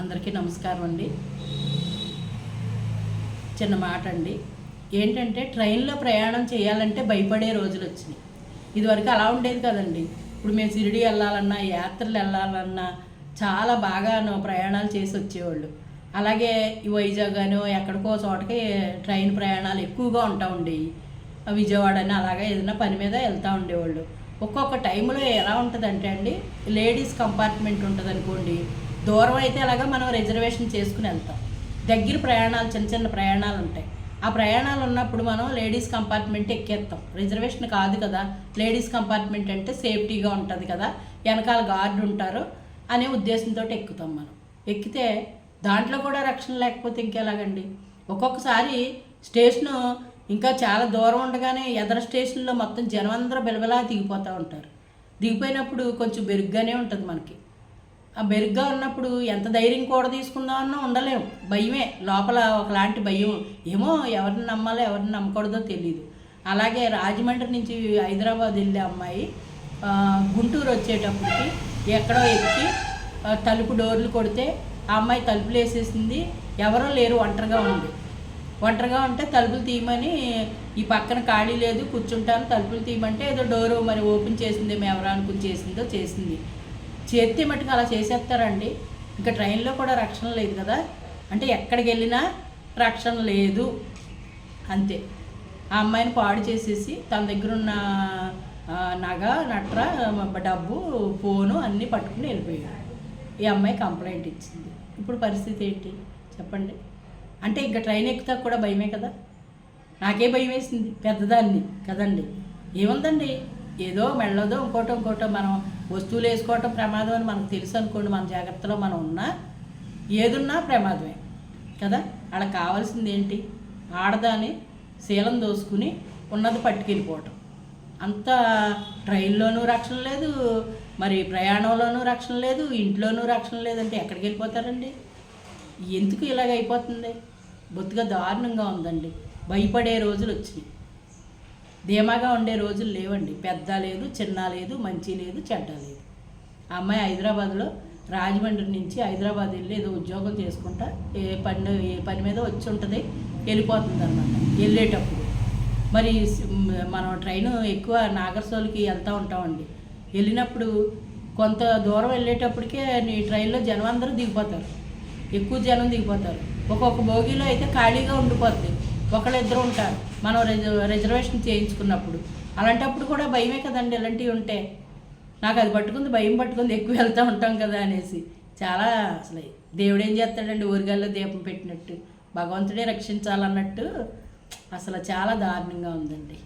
అందరికీ నమస్కారం అండి. చిన్న మాట అండి. ఏంటంటే ట్రైన్లో ప్రయాణం చేయాలంటే భయపడే రోజులు వచ్చినాయి. ఇదివరకు అలా ఉండేది కదండి. ఇప్పుడు మేము షిరిడి వెళ్ళాలన్నా యాత్రలు వెళ్ళాలన్నా చాలా బాగా ప్రయాణాలు చేసి వచ్చేవాళ్ళు. అలాగే ఈ వైజాగ్ అని ఎక్కడికో చోటకి ట్రైన్ ప్రయాణాలు ఎక్కువగా ఉంటా ఉండేవి. విజయవాడ అని అలాగే ఏదైనా పని మీద వెళ్తూ ఉండేవాళ్ళు. ఒక్కొక్క టైంలో ఎలా ఉంటుందంటే అండి లేడీస్ కంపార్ట్మెంట్ ఉంటుంది అనుకోండి దూరం అయితే అలాగా మనం రిజర్వేషన్ చేసుకుని వెళ్తాం. దగ్గర ప్రయాణాలు చిన్న చిన్న ప్రయాణాలు ఉంటాయి. ఆ ప్రయాణాలు ఉన్నప్పుడు మనం లేడీస్ కంపార్ట్మెంట్ ఎక్కేస్తాం. రిజర్వేషన్ కాదు కదా. లేడీస్ కంపార్ట్మెంట్ అంటే సేఫ్టీగా ఉంటుంది కదా. వెనకాల గార్డు ఉంటారు అనే ఉద్దేశంతో ఎక్కుతాం మనం. ఎక్కితే దాంట్లో కూడా రక్షణ లేకపోతే ఇంకెలాగండి? ఒక్కొక్కసారి స్టేషను ఇంకా చాలా దూరం ఉండగానే ఎదర స్టేషన్లో మొత్తం జనం అందరూ బిలబిలా దిగిపోతూ ఉంటారు. దిగిపోయినప్పుడు కొంచెం బెరుగ్గానే ఉంటుంది మనకి. ఆ బెరుగ్గా ఉన్నప్పుడు ఎంత ధైర్యం కూడా తీసుకుందామన్నా ఉండలేము భయమే. లోపల ఒకలాంటి భయం. ఏమో ఎవరిని నమ్మాలో ఎవరిని నమ్మకూడదో తెలియదు అలాగే రాజమండ్రి నుంచి హైదరాబాద్ వెళ్ళే అమ్మాయి గుంటూరు వచ్చేటప్పటికి ఎక్కడో ఎక్కి తలుపు డోర్లు కొడితే ఆ అమ్మాయి తలుపులు వేసేసింది. ఎవరో లేరు. ఒంటరిగా ఉంది. ఒంటరిగా ఉంటే తలుపులు తీయమని ఈ పక్కన ఖాళీ లేదు కూర్చుంటాను. తలుపులు తీయమంటే ఏదో డోరు మరి ఓపెన్ చేసిందేమో మేము ఎవరు అనుకుని చేసిందో చేసింది. చేస్తే మటుకు అలా చేసేస్తారండి. ఇంకా ట్రైన్లో కూడా రక్షణ లేదు కదా. అంటే ఎక్కడికి వెళ్ళినా రక్షణ లేదు. అంతే. ఆ అమ్మాయిని పాడు చేసేసి తన దగ్గర ఉన్న నగ నట్ర డబ్బు ఫోను అన్నీ పట్టుకుని వెళ్ళిపోయాడు. ఈ అమ్మాయి కంప్లైంట్ ఇచ్చింది. ఇప్పుడు పరిస్థితి ఏంటి? చెప్పండి. అంటే ఇంకా ట్రైన్ ఎక్కుతా కూడా భయమే కదా? నాకే భయం వేసింది పెద్దదాన్ని కదండి. ఏముందండి? ఏదో మెళ్ళదో ఇంకోటో ఇంకోటో మనం వస్తువులు వేసుకోవటం ప్రమాదం అని మనకు తెలుసు అనుకోండి మన జాగ్రత్తలో మనం ఉన్నా ఏదున్నా ప్రమాదమే కదా? వాళ్ళకి కావాల్సింది ఏంటి? ఆడదాని శీలం దోసుకుని ఉన్నది పట్టుకెళ్ళిపోవటం. అంత ట్రైన్లోనూ రక్షణ లేదు మరి ప్రయాణంలోనూ రక్షణ లేదు ఇంట్లోనూ రక్షణ లేదంటే ఎక్కడికి వెళ్ళిపోతారండి? ఎందుకు ఇలాగ అయిపోతుంది? బొత్తుగా దారుణంగా ఉందండి. భయపడే రోజులు వచ్చినాయి. ధీమాగా ఉండే రోజులు లేవండి. పెద్ద లేదు చిన్న లేదు మంచి లేదు చెడ్డ లేదు. ఆ అమ్మాయి హైదరాబాద్లో రాజమండ్రి నుంచి హైదరాబాద్ వెళ్ళి ఏదో ఉద్యోగం చేసుకుంటా ఏ పని ఏ పని మీద వచ్చి ఉంటుంది వెళ్ళిపోతుంది అనమాట వెళ్ళేటప్పుడు. మరి మనం ట్రైన్ ఎక్కువ నాగర్సోల్కి వెళ్తూ ఉంటామండి. వెళ్ళినప్పుడు కొంత దూరం వెళ్ళేటప్పటికే నీ ట్రైన్లో జనం అందరూ దిగిపోతారు. ఎక్కువ జనం దిగిపోతారు. ఒక్కొక్క బోగిలో అయితే ఖాళీగా ఉండిపోతుంది ఒకళ్ళిద్దరు ఉంటారు. మనం రిజ రిజర్వేషన్ చేయించుకున్నప్పుడు. అలాంటప్పుడు కూడా భయమే కదండి ఇలాంటివి ఉంటే. నాకు అది పట్టుకుంది భయం పట్టుకుంది ఎక్కువ వెళ్తూ ఉంటాం కదా అనేసి. చాలా అసలు దేవుడు ఏం చేస్తాడండి ఊరిగాల్లో దీపం పెట్టినట్టు. భగవంతుడే రక్షించాలన్నట్టు అసలు చాలా దారుణంగా ఉందండి.